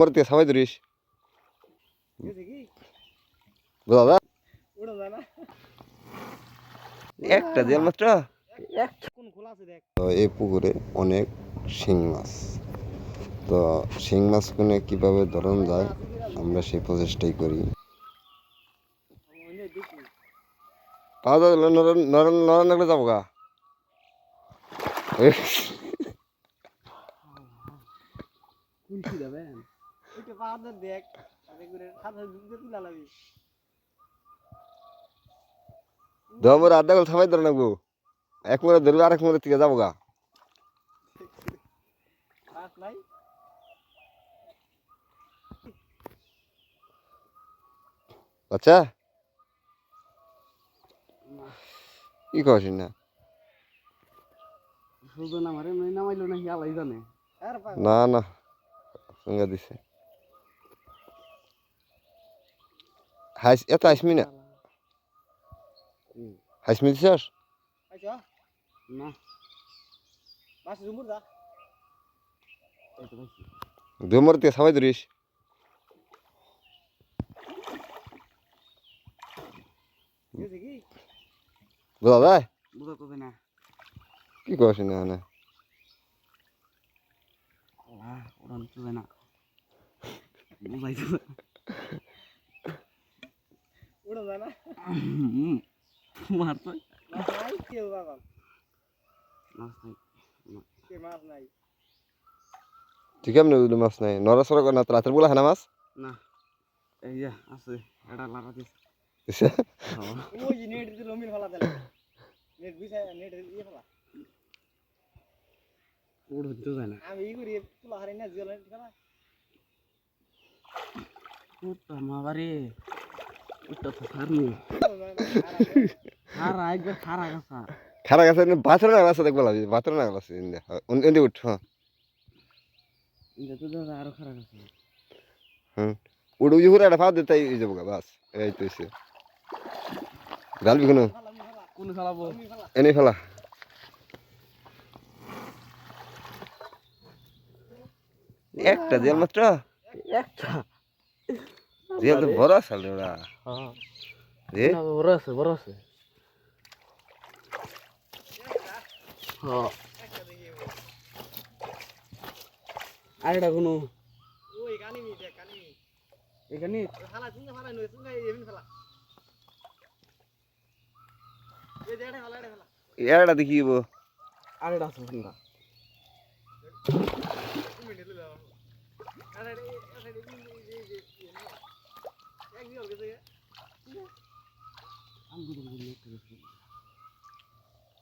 পরে সবাই ধরিস। বোঝা একটা দেড় মাত্র? এই পুকুরে অনেক শিং মাছ। তো শিং মাছ কোনে কীভাবে ধরন যায়, আমরা সেই প্রচেষ্টাই করি। দেখি নরম যাব গা। ওইটা পাহাড় দেখ দমর আধা গল ধরে রাখব এক মরে ধরবে আরেক মরে থেকে যাব গা। আচ্ছা। কি কছিস না? শুধু না এমনি নামাইলো না আলাই জানে না না। সঙ্গে দিছে। হাইস এত হাসমি না হাসমি দিছস না বাস জুমুর দা এই তো বাসি দমর থেকে সবাই ধরিস বোঝা যায় কি কছিস না না আল্লাহ ওরান না বুঝাই তো ওটা যায় না মার তো মাছ নাই মাছ। নাই কে মাছ নাই? ঠিক আছে বুঝলি মাছ নাই? নড়াচড়া করে না রাতের বেলা হ্যাঁ মাছ? না এই যে আছে এটা লাগা দিস ওই নেট দিল মিল ফেলা দিল নেট বিছায় নেট ইয়ে ফেলা। ওড় হতে যায় না। আমি ই করি তুলা না নেট ফেলা। মাবারে। খারা গাছা। গাছে বাথরুম না আছে দেখব লাগবে বাথরুম না আছে এনে উঠ হ্যাঁ উড়ে উড়ে একটা ফাঁদ দিতে এই যাব বাস। এই তো এসে ডালবি কোনো? এনে ফেলা। একটা দেয়াল মাত্র? একটা। দেয়াল তো বড় আসলে ওরা। হ্যাঁ। রে বড় আছে বড় আছে হ্যাঁ। আর এটা কোনো? এখানে এরা দেখিব আর এটা আছে ফালা তুমি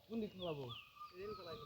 কোন দিকে ফেলাই